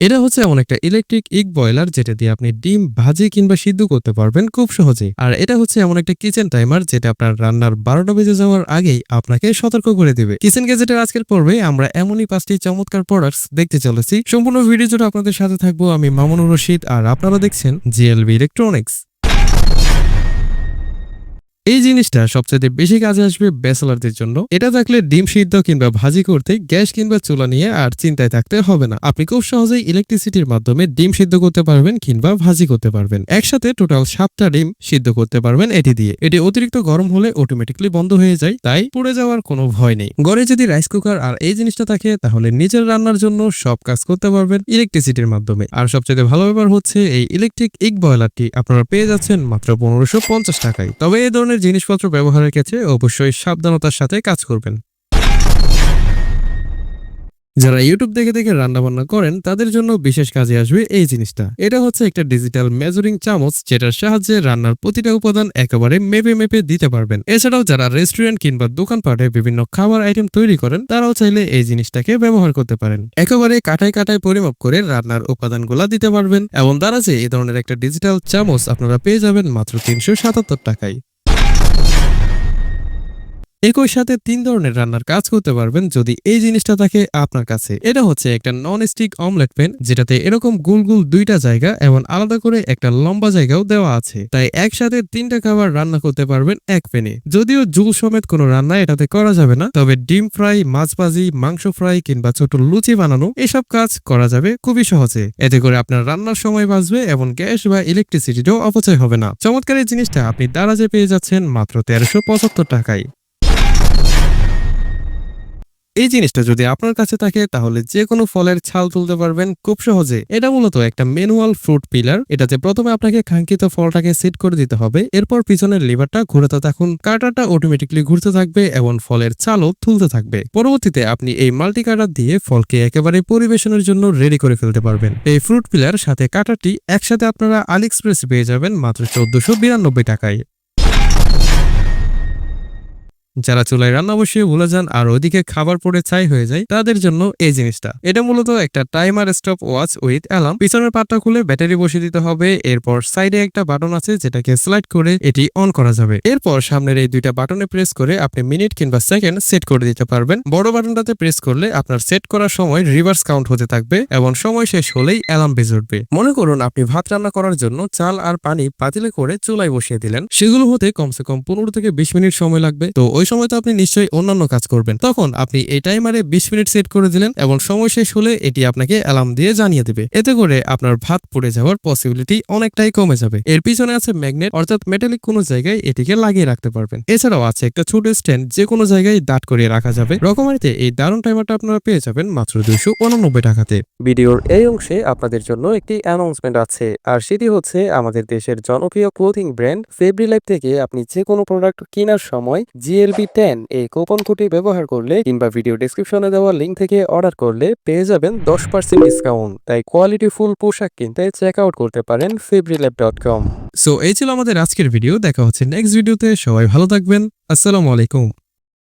এটা হচ্ছে এমন একটা ইলেকট্রিক ইক বয়লার যেটা দিয়ে আপনি ডিম ভাজি কিংবা সিদ্ধ করতে পারবেন খুব সহজে। আর এটা হচ্ছে এমন একটা কিচেন টাইমার যেটা আপনার রান্নার বারোটা বেজে যাওয়ার আগেই আপনাকে সতর্ক করে দিবে। কিচেন গেজেটের আজকের পর্বে আমরা এমনই পাঁচটি চমৎকার প্রোডাক্টস দেখতে চলেছি। সম্পূর্ণ ভিডিও জুড়ে আপনাদের সাথে থাকব আমি মামুনুর রশিদ আর আপনারা দেখছেন জিএলবি ইলেকট্রনিক্স এই জিনিসটা সবচেয়ে বেশি কাজে আসবে ব্যাচেলারদের জন্য। এটা থাকলে ডিম সিদ্ধ কিংবা ভাজি করতে, গ্যাস কিংবা চুলা নিয়ে আর চিন্তায় থাকতে হবে না। আপনি খুব সহজেই ইলেকট্রিসিটির মাধ্যমে ডিম সিদ্ধ করতে পারবেন কিংবা ভাজি করতে পারবেন। একসাথে টোটাল সাতটা ডিম সিদ্ধ করতে পারবেন এটি দিয়ে। এটি অতিরিক্ত গরম হলে অটোমেটিকলি বন্ধ হয়ে যায়, তাই পুড়ে যাওয়ার কোনো ভয় নেই। ঘরে যদি রাইস কুকার আর এই জিনিসটা থাকে, তাহলে নিজের রান্নার জন্য সব কাজ করতে পারবেন ইলেকট্রিসিটির মাধ্যমে। আর সবচেয়ে ভালো ব্যাপার হচ্ছে, এই ইলেকট্রিক ইক বয়লারটি আপনারা পেয়ে যাচ্ছেন মাত্র পনেরোশো টাকায়। তবে এই ধরনের জিনিসপত্র ব্যবহারের ক্ষেত্রে অবশ্যই সাবধানতার সাথে কাজ করবেন। যারা ইউটিউব দেখে দেখে রান্না বান্না করেন, তাদের জন্য বিশেষ কাজে আসবে এই জিনিসটা। এটা হচ্ছে একটা ডিজিটাল মেজারিং চামচ, যেটার সাহায্যে রান্নার প্রতিটা উপাদান একেবারে মেপে মেপে দিতে পারবেন। এছাড়াও যারা রেস্টুরেন্ট কিংবা দোকানপাটে বিভিন্ন খাবার আইটেম তৈরি করেন, তারাও চাইলে এই জিনিসটাকে ব্যবহার করতে পারেন। একেবারে কাটায় কাটায় পরিমাপ করে রান্নার উপাদানগুলা দিতে পারবেন, এবং দ্বারা যে এই ধরনের একটা ডিজিটাল চামচ আপনারা পেয়ে যাবেন মাত্র তিনশো সাতাত্তর টাকায়। একই সাথে তিন ধরনের রান্নার কাজ করতে পারবেন যদি এই জিনিসটা থাকে আপনার কাছে। এটা হচ্ছে একটা নন স্টিক অমলেট প্যান যেটাতে এরকম গুল গুল দুইটা জায়গা এবং আলাদা করে একটা লম্বা জায়গাও দেওয়া আছে। তাই একসাথে তিনটা খাবার রান্না করতে পারবেন এক প্যানে। যদিও জুল সমেত কোনো রান্না এটাতে করা যাবে না, তবে ডিম ফ্রাই, মাছ ভাজি, মাংস ফ্রাই কিংবা ছোট লুচি বানানো এসব কাজ করা যাবে খুবই সহজে। এতে করে আপনার রান্নার সময় বাঁচবে এবং গ্যাস বা ইলেকট্রিসিটিরও অপচয় হবে না। চমৎকার এই জিনিসটা আপনি দারাজে পেয়ে যাচ্ছেন মাত্র তেরোশো পঁচাত্তর টাকায়। এই জিনিসটা যদি আপনার কাছে থাকে, তাহলে যে কোনো ফলের ছাল তুলতে পারবেন খুব সহজে। এটা মূলত একটা ম্যানুয়াল ফ্রুট পিলার এটাতে প্রথমে আপনাকে কাঙ্ক্ষিত ফলটাকে সেট করে দিতে হবে, এরপর পিছনের লিভারটা ঘুরাতে থাকুন কাটারটা অটোমেটিকলি ঘুরতে থাকবে এবং ফলের ছালও তুলতে থাকবে। পরবর্তীতে আপনি এই মাল্টি কাটার দিয়ে ফলকে একেবারে পরিবেশনের জন্য রেডি করে ফেলতে পারবেন। এই ফ্রুট পিলার সাথে কাটারটি একসাথে আপনারা আলিএক্সপ্রেস পেয়ে যাবেন মাত্র চোদ্দশো বিরানব্বই টাকায়। যারা চুলায় রান্না বসিয়ে ভুলে যান আর ওইদিকে খাবার পরে ছাই হয়ে যায়, তাদের জন্য এই জিনিসটা। এটা মূলত একটা timer stopwatch with alarm পিছনের পাটটা খুলে ব্যাটারি বসিয়ে দিতে হবে। এরপর সাইডে একটা বাটন আছে যেটাকে স্লাইড করে এটি অন করা যাবে। এরপর সামনের এই দুইটা বাটনে প্রেস করে আপনি মিনিট কিংবা সেকেন্ড সেট করে দিতে পারবেন। বড় বাটনটাতে প্রেস করলে আপনার সেট করার সময় রিভার্স কাউন্ট হতে থাকবে এবং সময় শেষ হলেই অ্যালার্ম বেজে উঠবে। মনে করুন আপনি ভাত রান্না করার জন্য চাল আর পানি পাতিলে করে চুলায় বসিয়ে দিলেন। সেগুলো হতে কমসে কম পনেরো থেকে বিশ মিনিট সময় লাগবে। তো ওই সময় তো আপনি নিশ্চয়ই অন্যান্য কাজ করবেন। তখন আপনি এই টাইমারে বিশ মিনিট সেট করে দিলেন এবং সময় শেষ হলে এটি আপনাকে অ্যালার্ম দিয়ে জানিয়ে দেবে। এতে করে আপনার ভাত পুড়ে যাওয়ার পসিবিলিটি অনেকটাই কমে যাবে। এর পিছনে আছে ম্যাগনেট অর্থাৎ মেটালিক কোনো জায়গায় এটিকে লাগিয়ে রাখতে পারবেন। এছাড়াও আছে একটা ছোট স্ট্যান্ড যে কোনো জায়গায় দাঁড় করিয়ে রাখা যাবে। রকমারিতে এই দারুণ টাইমারটা আপনারা পেয়ে যাবেন মাত্র দুইশো উনানব্বই টাকাতে। ভিডিওর এই অংশে আপনাদের জন্য একটি অ্যানাউন্সমেন্ট আছে, আর সেটি হচ্ছে আমাদের দেশের জনপ্রিয় ক্লোথিং ব্র্যান্ড ফেব্রি লাইফ থেকে আপনি যে কোনো প্রোডাক্ট কেনার সময় জিএলবি টেন এই কুপন কোডটি ব্যবহার করলে কিংবা ভিডিও ডিসক্রিপশনে দেওয়া লিঙ্ক থেকে অর্ডার করলে পেয়ে যাবেন দশ পার্সেন্ট ডিসকাউন্ট তাই কোয়ালিটি ফুল পোশাক কিনতে চেক আউট করতে পারেন ফেব্রিল্যাব ডট কম সো এই ছিল আমাদের আজকের ভিডিও দেখা হচ্ছে নেক্সট ভিডিওতে সবাই ভালো থাকবেন। আসসালামু আলাইকুম।